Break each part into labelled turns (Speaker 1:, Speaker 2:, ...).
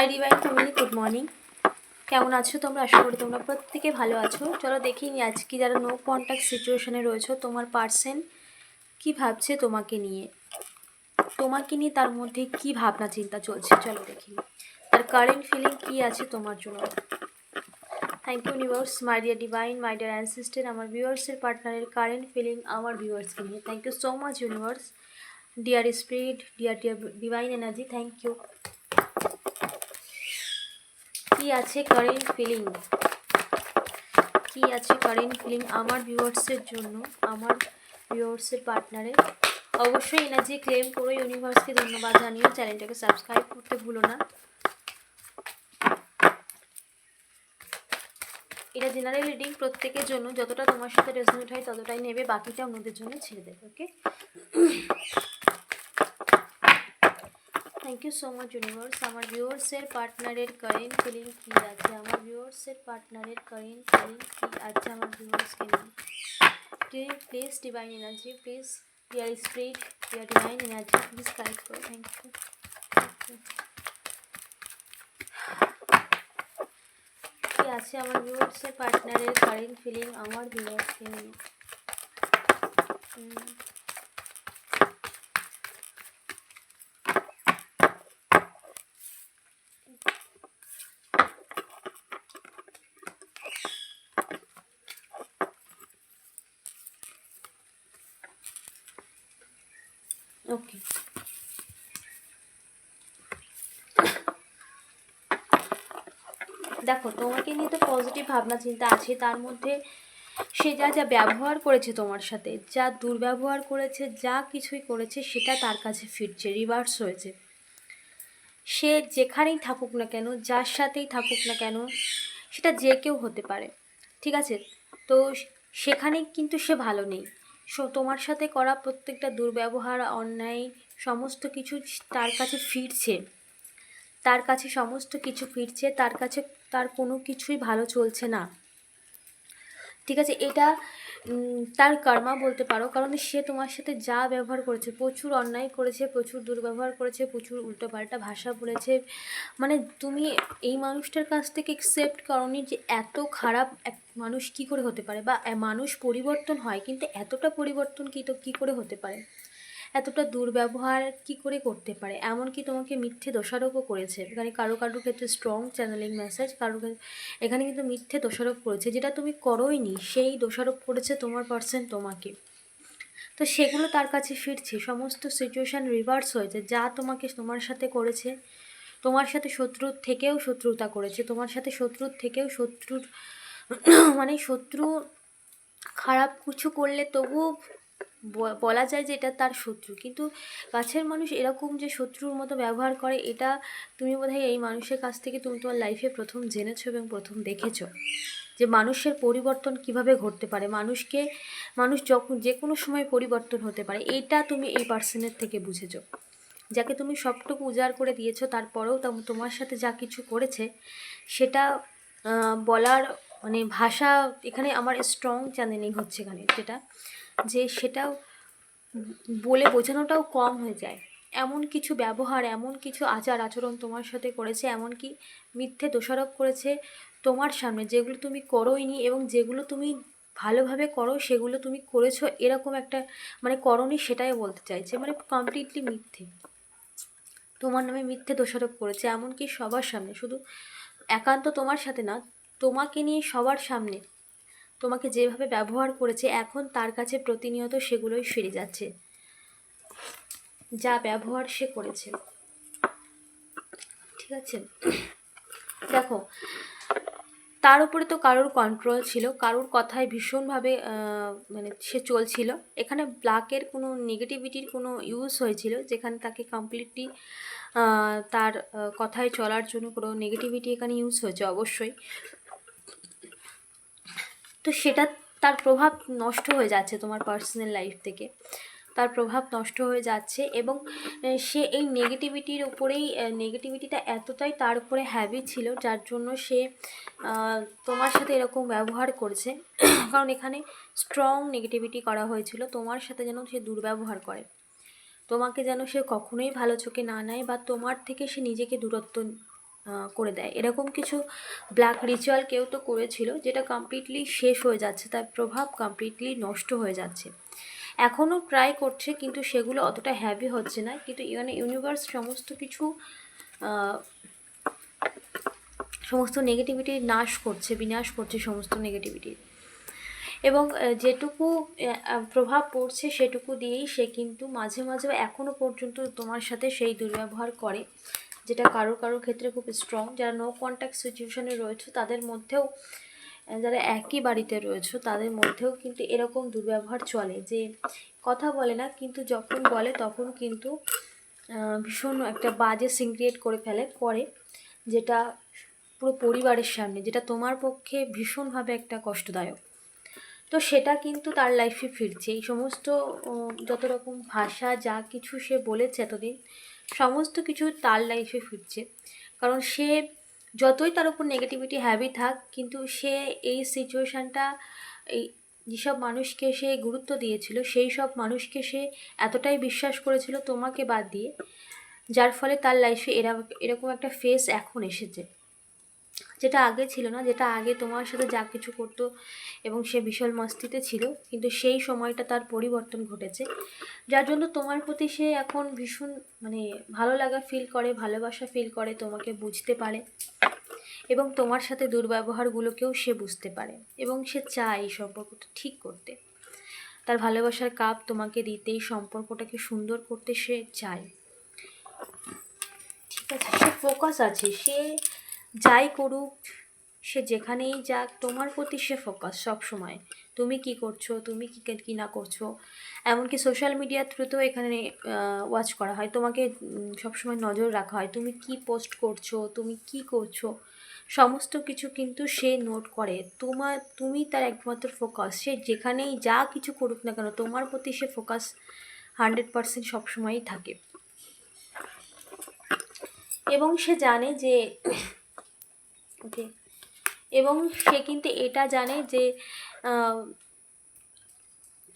Speaker 1: Hi divine family good morning কেমন আছো তোমরা? আশা করি তোমরা প্রত্যেকে ভালো আছো। চলো দেখি আজকে যারা নো কন্ট্যাক্ট সিচুয়েশনে রয়েছো, তোমার পার্সন কি ভাবছে তোমাকে নিয়ে? তোমাকে নিয়ে তার মধ্যে কি ভাবনা চিন্তা চলছে? চলো দেখি তার কারেন্ট ফিলিং কি আছে তোমার জন্য? Thank you universe my dear divine my dear আমার ভিউয়ার্সের পার্টনারের কারেন্ট ফিলিং আমার ভিউয়ার্সকে নিয়ে। Thank you so much universe dear spirit dear dear divine energy thank you কি আছে কারেন্ট ফিলিং? কি আছে কারেন্ট ফিলিং আমার ভিউয়ার্সের জন্য, আমার ভিউয়ার্সের পার্টনারে অবশ্যই এনার্জি ক্লেম করে ইউনিভার্সকে ধন্যবাদ জানিয়ে চ্যানেলটাকে সাবস্ক্রাইব করতে ভুলো না। এটা জেনারেল রিডিং প্রত্যেকের জন্য, যতটা তোমার সাথে রেজনেট হয় ততটাই নেবে, বাকিটা অন্যদের জন্য ছেড়ে দেবে okay thank you so much universe আমার ভিউয়ার্সের পার্টনারের কারেন্ট ফিলিং কী আছে আমার ভিউয়ার্সের পার্টনারের কারেন্ট ফিলিং কী আছে আমার ভিউয়ার্সকে নিয়ে please divine energy please dear spirit dear divine energy please correct করো থ্যাংক ইউ কি আছে আমার ভিউয়ার্সের পার্টনারের কারেন্ট ফিলিং আমার ভিউয়ার্সকে নিয়ে ওকে দেখো, তোমাকে নিয়ে তো পজিটিভ ভাবনা চিন্তা আছে, তার মধ্যে সে যা যা ব্যবহার করেছে তোমার সাথে, যা দুর্ব্যবহার করেছে, যা কিছুই করেছে, সেটা তার কাছে ফিরছে রিভার্স হয়েছে। সে যেখানেই থাকুক না কেন, যার সাথেই থাকুক না কেন, সেটা যে কেউ হতে পারে, ঠিক আছে? তো সেখানে কিন্তু সে ভালো নেই। তোমার সাথে করা প্রত্যেকটা দুর্ব্যবহার, অন্যায়, সমস্ত কিছু তার কাছে ফিরছে। তার কাছে সমস্ত কিছু ফিরছে, তার কাছে তার কোনো কিছুই ভালো চলছে না। ঠিক আছে, এটা তার কর্মা বলতে পারো, কারণ সে তোমার সাথে যা ব্যবহার করেছে, প্রচুর অন্যায় করেছে, প্রচুর দুর্ব্যবহার করেছে, প্রচুর উল্টোপাল্টা ভাষা বলেছে। মানে তুমি এই মানুষটার কাছ থেকে একসেপ্ট করনি যে এত খারাপ এক মানুষ কি করে হতে পারে, বা মানুষ পরিবর্তন হয়, কিন্তু এতটা পরিবর্তন কি তো কী করে হতে পারে? এতটা দুর্ব্যবহার কি করে করতে পারে? এমনকি তোমাকে মিথ্যে দোষারোপও করেছে। এখানে কারও কারোর ক্ষেত্রে স্ট্রং চ্যানেলিং মেসেজ কারও এখানে কিন্তু মিথ্যে দোষারোপ করেছে। যেটা তুমি করোইনি, সেই দোষারোপ করেছে তোমার পার্সন তোমাকে। তো সেগুলো তার কাছে ফিরছে। সমস্ত সিচুয়েশান রিভার্স হয়েছে। যা তোমাকে তোমার সাথে করেছে, তোমার সাথে শত্রুর থেকেও শত্রুতা করেছে। তোমার সাথে শত্রুর থেকেও শত্রুর মানে শত্রু খারাপ কিছু করলে তবুও বলা যায় যে এটা তার শত্রু। কিন্তু কাছের মানুষ এরকম যে শত্রুর মতো ব্যবহার করে, এটা তুমি বোধহয় এই মানুষের কাছ থেকে তুমি তোমার লাইফে প্রথম জেনেছো এবং প্রথম দেখেছ। যে মানুষের পরিবর্তন কীভাবে ঘটতে পারে? মানুষকে, মানুষ যখন যে কোনো সময় পরিবর্তন হতে পারে, এটা তুমি এই পার্সনের থেকে বুঝেছ। যাকে তুমি সবটুকু উজাড় করে দিয়েছ, তারপরেও তোমার সাথে যা কিছু করেছে, সেটা বলার মানে ভাষা, এখানে আমার স্ট্রং চ্যানেলিং হচ্ছে এখানে, যেটা যে সেটাও বলে বোঝানোটাও কম হয়ে যায়। এমন কিছু ব্যবহার, এমন কিছু আচার আচরণ তোমার সাথে করেছে এমনকি মিথ্যে দোষারোপ করেছে তোমার সামনে যেগুলো তুমি করোইনি এবং যেগুলো তুমি ভালোভাবে করো, সেগুলো তুমি করেছ এরকম একটা মানে করনি সেটাই বলতে চাইছে মানে কমপ্লিটলি মিথ্যে। তোমার নামে মিথ্যে দোষারোপ করেছে এমনকি সবার সামনে, শুধু একান্ত তোমার সাথে না, তোমাকে নিয়ে সবার সামনে তোমাকে যেভাবে ব্যবহার করেছে, এখন তার কাছে প্রতিনিয়ত সেগুলোই ফিরে যাচ্ছে। যা ব্যবহার সে করেছে। ঠিক আছে? দেখো, তার উপরে তো কারোর কন্ট্রোল ছিল। কারোর কথায় ভীষণভাবে মানে সে চলছিল। এখানে ব্লাকের কোনো নেগেটিভিটির কোনো ইউজ হয়েছিল, যেখানে তাকে কমপ্লিটলি তার কথায় চলার জন্য কোনো নেগেটিভিটি এখানে ইউজ হয়েছে অবশ্যই। তো সেটা তার প্রভাব নষ্ট হয়ে যাচ্ছে তোমার পার্সোনাল লাইফ থেকে। তার প্রভাব নষ্ট হয়ে যাচ্ছে এবং সে এই নেগেটিভিটির উপরেই নেগেটিভিটিটা এতটাই তার উপরে হ্যাবি ছিল, যার জন্য সে তোমার সাথে এরকম ব্যবহার করছে। কারণ এখানে স্ট্রং নেগেটিভিটি করা হয়েছিল, তোমার সাথে যেন সে দুর্ব্যবহার করে। তোমাকে যেন সে কখনোই ভালো চোখে না নেয় বা তোমার থেকে সে নিজেকে দূরত্ব করে দেয়। এরকম কিছু ব্ল্যাক রিচুয়াল কেউ তো করেছিল, যেটা কমপ্লিটলি শেষ হয়ে যাচ্ছে, তার প্রভাব কমপ্লিটলি নষ্ট হয়ে যাচ্ছে। এখনও ট্রাই করছে, কিন্তু সেগুলো অতটা হ্যাভি হচ্ছে না, কিন্তু মানে ইউনিভার্স সমস্ত কিছু সমস্ত নেগেটিভিটি নাশ করছে, বিনাশ করছে সমস্ত নেগেটিভিটি এবং যেটুকু প্রভাব পড়ছে সেটুকু দিয়েই সে কিন্তু মাঝে মাঝে এখনও পর্যন্ত তোমার সাথে সেই দুর্ব্যবহার করে। যেটা কারও কারও ক্ষেত্রে খুব স্ট্রং যারা নো কন্ট্যাক্ট সিচুয়েশনে রয়েছে, তাদের মধ্যেও যারা একই বাড়িতে রয়েছে, তাদের মধ্যেও কিন্তু এরকম দুর্ব্যবহার চলে যে কথা বলে না, কিন্তু যখন বলে তখন কিন্তু ভীষণ একটা বাজে সিন ক্রিয়েট করে ফেলে, করে যেটা পুরো পরিবারের সামনে, যেটা তোমার পক্ষে ভীষণভাবে একটা কষ্টদায়ক। তো সেটা কিন্তু তার লাইফে ফিরছে। এই সমস্ত যত রকম ভাষা, যা কিছু সে বলেছে এতদিন সমস্ত কিছু তার লাইফে ফিরছে। কারণ সে যতই তার উপর নেগেটিভিটি হ্যাবি থাক, কিন্তু সে এই সিচুয়েশানটা এই যেসব মানুষকে সে গুরুত্ব দিয়েছিল, সেই সব মানুষকে সে এতটাই বিশ্বাস করেছিল তোমাকে বাদ দিয়ে, যার ফলে তার লাইফে এরা, এরকম একটা ফেস এখন এসেছে। যেটা আগে ছিল না, যেটা আগে তোমার সাথে যা কিছু করতো এবং সে বিশাল মস্তিতে ছিল, কিন্তু সেই সময়টা তার পরিবর্তন ঘটেছে। যার জন্য তোমার প্রতি সে এখন ভীষণ মানে ভালো লাগা ফিল করে, ভালোবাসা ফিল করে, তোমাকে বুঝতে পারে এবং তোমার সাথে দুর্ব্যবহারগুলোকেও সে বুঝতে পারে এবং সে চায় এই সম্পর্কটা ঠিক করতে। তার ভালোবাসার কাপ তোমাকে দিতে এই সম্পর্কটাকে সুন্দর করতে সে চায়। ঠিক আছে, সে ফোকাস আছে, সে যাই করুক, সে যেখানেই যাক, তোমার প্রতি সে ফোকাস সব সময় তুমি কি করছ, তুমি কি কী না করছ? এমনকি সোশ্যাল মিডিয়ার থ্রুতেও এখানে ওয়াচ করা হয়। তোমাকে সবসময় নজর রাখা হয়। তুমি কি পোস্ট করছ, তুমি কি করছ? সমস্ত কিছু কিন্তু সে নোট করে। তোমার তুমি তার একমাত্র ফোকাস সে যেখানেই যা কিছু করুক না কেন, তোমার প্রতি সে ফোকাস হান্ড্রেড পারসেন্ট সবসময়ই থাকে। এবং সে জানে যে ওকে এবং সে কিন্তু এটা জানে যে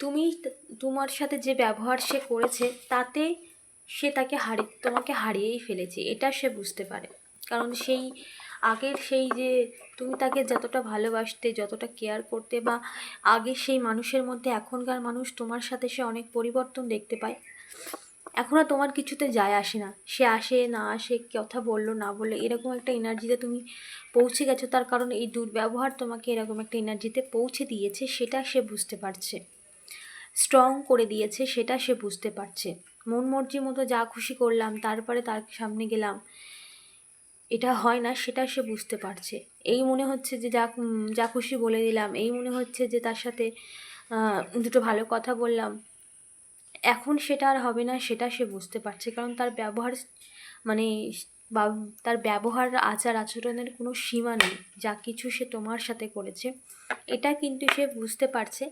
Speaker 1: তুমি তোমার সাথে যে ব্যবহার সে করেছে, তাতে সে তাকে হারি, তোমাকে হারিয়েই ফেলেছে, এটা সে বুঝতে পারে। কারণ সেই আগের সেই যে তুমি তাকে যতটা ভালোবাসতে, যতটা কেয়ার করতে বা আগে সেই মানুষের মধ্যে এখনকার মানুষ তোমার সাথে সে অনেক পরিবর্তন দেখতে পায়। এখন আর তোমার কিছুতে যায় আসে না। সে আসে, না আসে, কথা বলল, না বলল, এরকম একটা এনার্জিতে তুমি পৌঁছে গেছো। তার কারণ এই দুর্ব্যবহার তোমাকে এরকম একটা এনার্জিতে পৌঁছে দিয়েছে, সেটা সে বুঝতে পারছে। স্ট্রং করে দিয়েছে, সেটা সে বুঝতে পারছে। মন মর্জি মতো যা খুশি করলাম, তারপরে তার সামনে গেলাম। এটা হয় না, সেটা সে বুঝতে পারছে। এই মনে হচ্ছে যে যা যা খুশি বলে দিলাম। এই মনে হচ্ছে যে তার সাথে দুটো ভালো কথা বললাম। এখন সেটা আর হবে না, সেটা সে বুঝতে পারছে। কারণ তার ব্যবহার মানে বা তার ব্যবহার, আচার আচরণের কোনো সীমা নেই। যা কিছু সে তোমার সাথে করেছে, এটা কিন্তু সে বুঝতে পারছে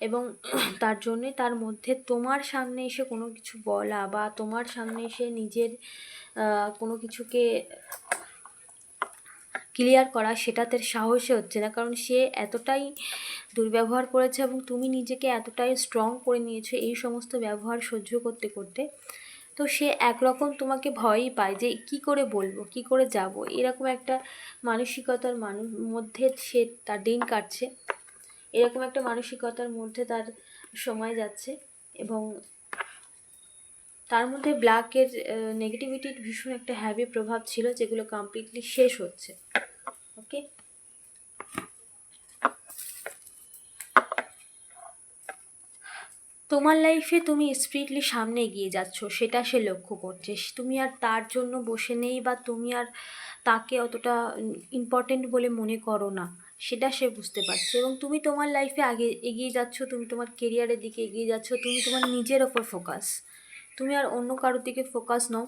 Speaker 1: এবং তার জন্যে তার মধ্যে তোমার সামনে এসে কোনো কিছু বলা বা তোমার সামনে এসে নিজের কোনো কিছুকে ক্লিয়ার করা সেটাতে সাহসে হচ্ছে না। কারণ সে এতটাই দুর্ব্যবহার করেছে এবং তুমি নিজেকে এতটাই স্ট্রং করে নিয়েছো এই সমস্ত ব্যবহার সহ্য করতে করতে। তো সে একরকম তোমাকে ভয়ই পায় যে কি করে বলব, কি করে যাব? এরকম একটা মানসিকতার মানুষ মধ্যে সে তার দিন কাটছে। এরকম একটা মানসিকতার মধ্যে তার সময় যাচ্ছে এবং তার মধ্যে ব্ল্যাকের নেগেটিভিটির ভীষণ একটা হ্যাভি প্রভাব ছিল যেগুলো কমপ্লিটলি শেষ হচ্ছে। ওকে? তোমার লাইফে তুমি স্পিরিটলি সামনে এগিয়ে যাচ্ছ, সেটা সে লক্ষ্য করছে। তুমি আর তার জন্য বসে নেই বা তুমি আর তাকে অতটা ইম্পর্টেন্ট বলে মনে করো না, সেটা সে বুঝতে পারছে। এবং তুমি তোমার লাইফে আগে এগিয়ে যাচ্ছ, তুমি তোমার কেরিয়ারের দিকে এগিয়ে যাচ্ছ, তুমি তোমার নিজের ওপর ফোকাস তুমি আর অন্য কারোর দিকে ফোকাস নাও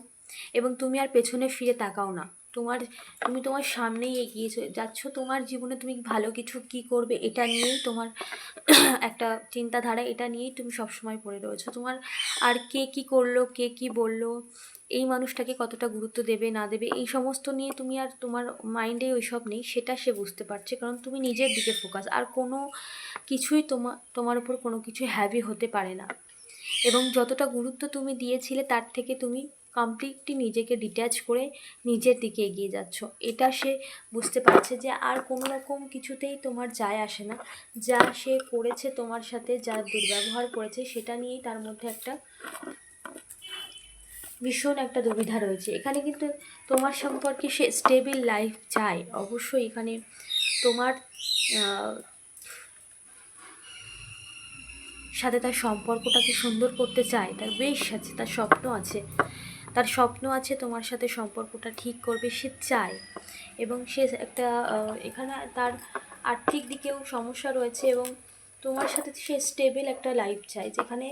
Speaker 1: এবং তুমি আর পেছনে ফিরে তাকাও না। তোমার, তুমি তোমার সামনেই এগিয়ে যাচ্ছ তোমার জীবনে তুমি ভালো কিছু কি করবে এটা নিয়েই তোমার একটা চিন্তাধারা, এটা নিয়েই তুমি সবসময় পড়ে রয়েছো। তোমার আর কে কি করল, কে কি বলল, এই মানুষটাকে কতটা গুরুত্ব দেবে, না দেবে, এই সমস্ত নিয়ে তুমি আর তোমার মাইন্ডে ওইসব নেই, সেটা সে বুঝতে পারছে। কারণ তুমি নিজের দিকে ফোকাস আর কোনো কিছুই তোমার তোমার উপর কোনো কিছু হ্যাভি হতে পারে না। এবং যতটা গুরুত্ব তুমি দিয়েছিলে, তার থেকে তুমি কমপ্লিটলি নিজেকে ডিট্যাচ করে নিজের দিকে এগিয়ে যাচ্ছ। এটা সে বুঝতে পারছে যে আর কোনো রকম কিছুতেই তোমার যায় আসে না। যা সে করেছে তোমার সাথে, যা দুর্ব্যবহার করেছে, সেটা নিয়েই তার মধ্যে একটা ভীষণ একটা দুবিধা রয়েছে। এখানে কিন্তু তোমার সম্পর্কে সে স্টেবিল লাইফ চায়। অবশ্যই এখানে তোমার সাথে তার সম্পর্কটাকে সুন্দর করতে চায়। তার বেশ আছে, তার স্বপ্ন আছে। তার স্বপ্ন আছে তোমার সাথে সম্পর্কটা ঠিক করবে, সে চায়। এবং সে একটা এখানে তার আর্থিক দিকেও সমস্যা রয়েছে এবং তোমার সাথে সে স্টেবল একটা লাইফ চায়, যেখানে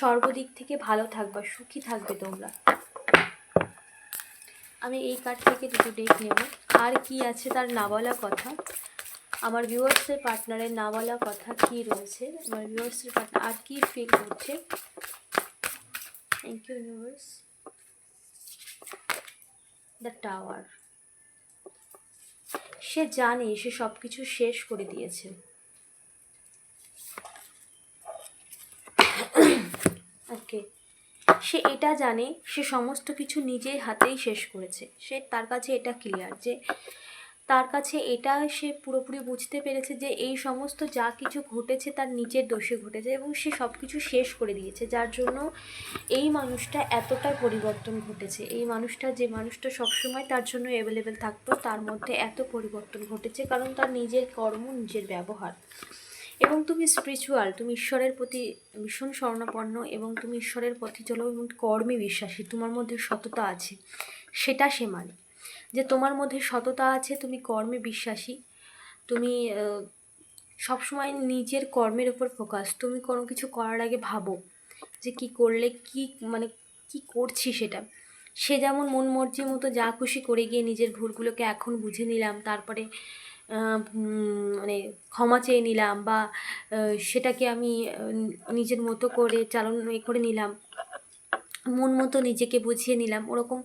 Speaker 1: সর্বদিক থেকে ভালো থাকবা, সুখী থাকবে তোমরা। আমি এই কার্ড থেকে দুটো ডেক নেব। আর কি আছে তার না বলা কথা? আমার ভিউয়ার্সের পার্টনারের না বলা কথা কি রয়েছে? আমার ভিউয়ার্সের পার্টনার আর কি ফিল করছে? Thank you universe the tower সে জানে, সে সব কিছু শেষ করে দিয়েছে। ওকে। সে এটা জানে, সে সমস্ত কিছু নিজের হাতেই শেষ করেছে। সে তার কাছে এটা ক্লিয়ার যে তার কাছে এটা সে পুরোপুরি বুঝতে পেরেছে যে এই সমস্ত যা কিছু ঘটেছে তার নিজের দোষে ঘটেছে এবং সে সব কিছু শেষ করে দিয়েছে, যার জন্য এই মানুষটা এতটা পরিবর্তন ঘটেছে। এই মানুষটা, যে মানুষটা সবসময় তার জন্য অ্যাভেলেবেল থাকতো, তার মধ্যে এত পরিবর্তন ঘটেছে কারণ তার নিজের কর্ম, নিজের ব্যবহার। এবং তুমি স্পিরিচুয়াল তুমি ঈশ্বরের প্রতি ভীষণ স্বর্ণপন্ন এবং তুমি ঈশ্বরের পথে চলো এবং কর্মে বিশ্বাসী, তোমার মধ্যে সততা আছে, সেটা সে মানে। যে তোমার মধ্যে সততা আছে, তুমি কর্মে বিশ্বাসী। তুমি সবসময় নিজের কর্মের উপর ফোকাস তুমি কোনো কিছু করার আগে ভাবো যে কি করলে কি মানে কি করছি সেটা। সে যেমন মন মর্জির মতো যা খুশি করে গিয়ে নিজের ভুলগুলোকে এখন বুঝে নিলাম, তারপরে মানে ক্ষমা চেয়ে নিলাম বা সেটাকে আমি নিজের মতো করে চালন করে নিলাম মন মতো নিজেকে বুঝিয়ে নিলাম। ওরকম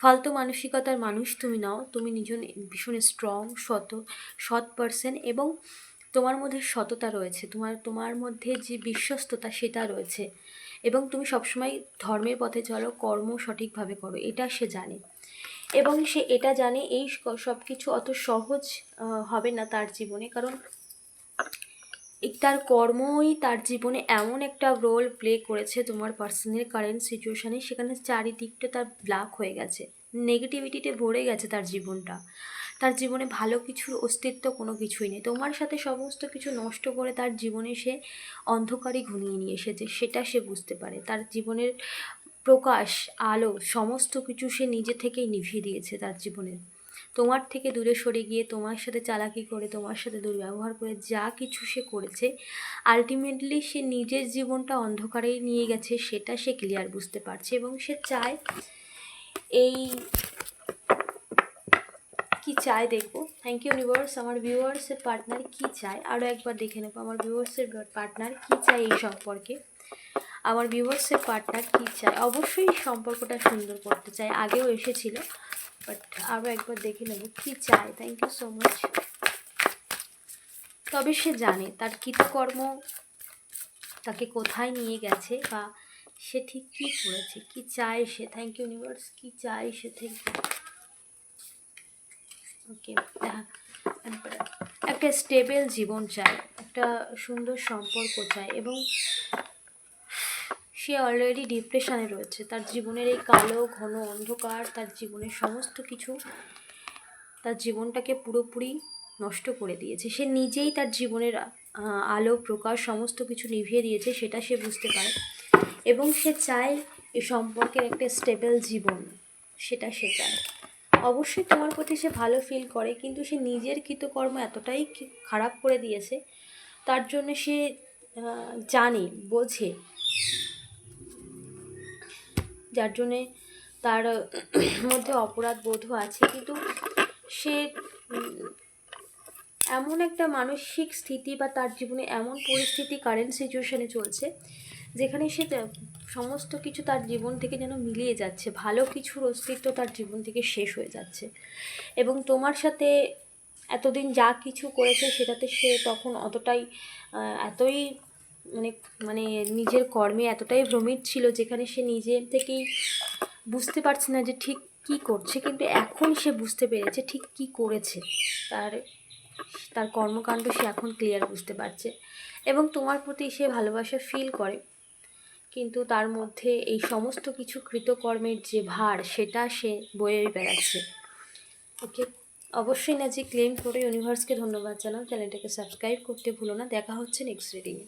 Speaker 1: ফালতু মানসিকতার মানুষ তুমি নাও। তুমি নিজন ভীষণ স্ট্রং সত সৎ পার্সন এবং তোমার মধ্যে সততা রয়েছে। তোমার তোমার মধ্যে যে বিশ্বস্ততা সেটা রয়েছে। এবং তুমি সবসময় ধর্মের পথে চলো, কর্ম সঠিকভাবে করো, এটা সে জানে। এবং সে এটা জানে, এই সব কিছু অত সহজ হবে না তার জীবনে। কারণ তার কর্মই তার জীবনে এমন একটা রোল প্লে করেছে তোমার পার্সোনাল কারেন্ট সিচুয়েশানে সেখানে চারিদিকটা তার ব্ল্যাক হয়ে গেছে। নেগেটিভিটিতে ভরে গেছে তার জীবনটা। তার জীবনে ভালো কিছুর অস্তিত্ব কোনো কিছুই নেই। তোমার সাথে সমস্ত কিছু নষ্ট করে তার জীবনে সে অন্ধকারই ঘনিয়ে নিয়ে এসেছে, সেটা সে বুঝতে পারে। তার জীবনের প্রকাশ, আলো, সমস্ত কিছু সে নিজে থেকেই নিভিয়ে দিয়েছে তার জীবনের। তোমার থেকে দূরে সরে গিয়ে তোমার সাথে চালাকি করে, তোমার সাথে দুর্ব্যবহার করে যা কিছু সে করেছে আলটিমেটলি সে নিজের জীবনটা অন্ধকারেই নিয়ে গেছে, সেটা সে ক্লিয়ার বুঝতে পারছে এবং সে চায় এই, কি চায় দেখব। থ্যাংক ইউ ইউনিভার্স আমার ভিউয়ার্সের পার্টনার কি চায়? আরও একবার দেখে নেব, আমার ভিউয়ার্সের পার্টনার কি চায় এই সম্পর্কে। আমার ভিউয়ার্সের পার্টনার কি চায়? অবশ্যই সম্পর্কটা সুন্দর করতে চায়। আগেও এসেছিল। বাট আরও একবার দেখে নেব কি চায় থ্যাংক ইউ সো মাচ তবে সে জানে, তার কৃতকর্ম তাকে কোথায় নিয়ে গেছে বা সে ঠিক কী করেছে, কি চায় সে। থ্যাংক ইউ ইউনিভার্স কি চায় সে থ্যাংক ইউ ওকে একটা স্টেবল জীবন চায় একটা সুন্দর সম্পর্ক চায় এবং সে অলরেডি ডিপ্রেশনে রয়েছে। তার জীবনের এই কালো, ঘন অন্ধকার, তার জীবনের সমস্ত কিছু তার জীবনটাকে পুরোপুরি নষ্ট করে দিয়েছে। সে নিজেই তার জীবনের আলো, প্রকাশ, সমস্ত কিছু নিভিয়ে দিয়েছে, সেটা সে বুঝতে পারে। এবং সে চায় এই সম্পর্কের একটা স্টেবল জীবন, সেটা সে চায়। অবশ্যই তোমার প্রতি সে ভালো ফিল করে, কিন্তু সে নিজের কৃতকর্ম এতটাই খারাপ করে দিয়েছে, তার জন্য সে জানে, বোঝে যার জন্যে তার মধ্যে অপরাধ বোধও আছে। কিন্তু সে এমন একটা মানসিক স্থিতি বা তার জীবনে এমন পরিস্থিতি কারেন্ট সিচুয়েশানে চলছে, যেখানে সে সমস্ত কিছু তার জীবন থেকে যেন মিলিয়ে যাচ্ছে, ভালো কিছুর অস্তিত্ব তার জীবন থেকে শেষ হয়ে যাচ্ছে। এবং তোমার সাথে এতদিন যা কিছু করেছে, সেটাতে সে তখন অতটাই এতই মানে মানে নিজের কর্মে এতটাই ভ্রমিত ছিল যেখানে সে নিজে থেকেই বুঝতে পারছে না যে ঠিক কী করছে, কিন্তু এখন সে বুঝতে পেরেছে ঠিক কী করেছে। তার তার কর্মকাণ্ড সে এখন ক্লিয়ার বুঝতে পারছে এবং তোমার প্রতি সে ভালোবাসা ফিল করে। কিন্তু তার মধ্যে এই সমস্ত কিছু কৃতকর্মের যে ভার, সেটা সে বয়ে বেড়াচ্ছে। ওকে অবশ্যই না যে ক্লেম করে ইউনিভার্সকে ধন্যবাদ জানাও। চ্যানেলটাকে সাবস্ক্রাইব করতে ভুলো না। দেখা হচ্ছে নেক্সট রিডিংয়ে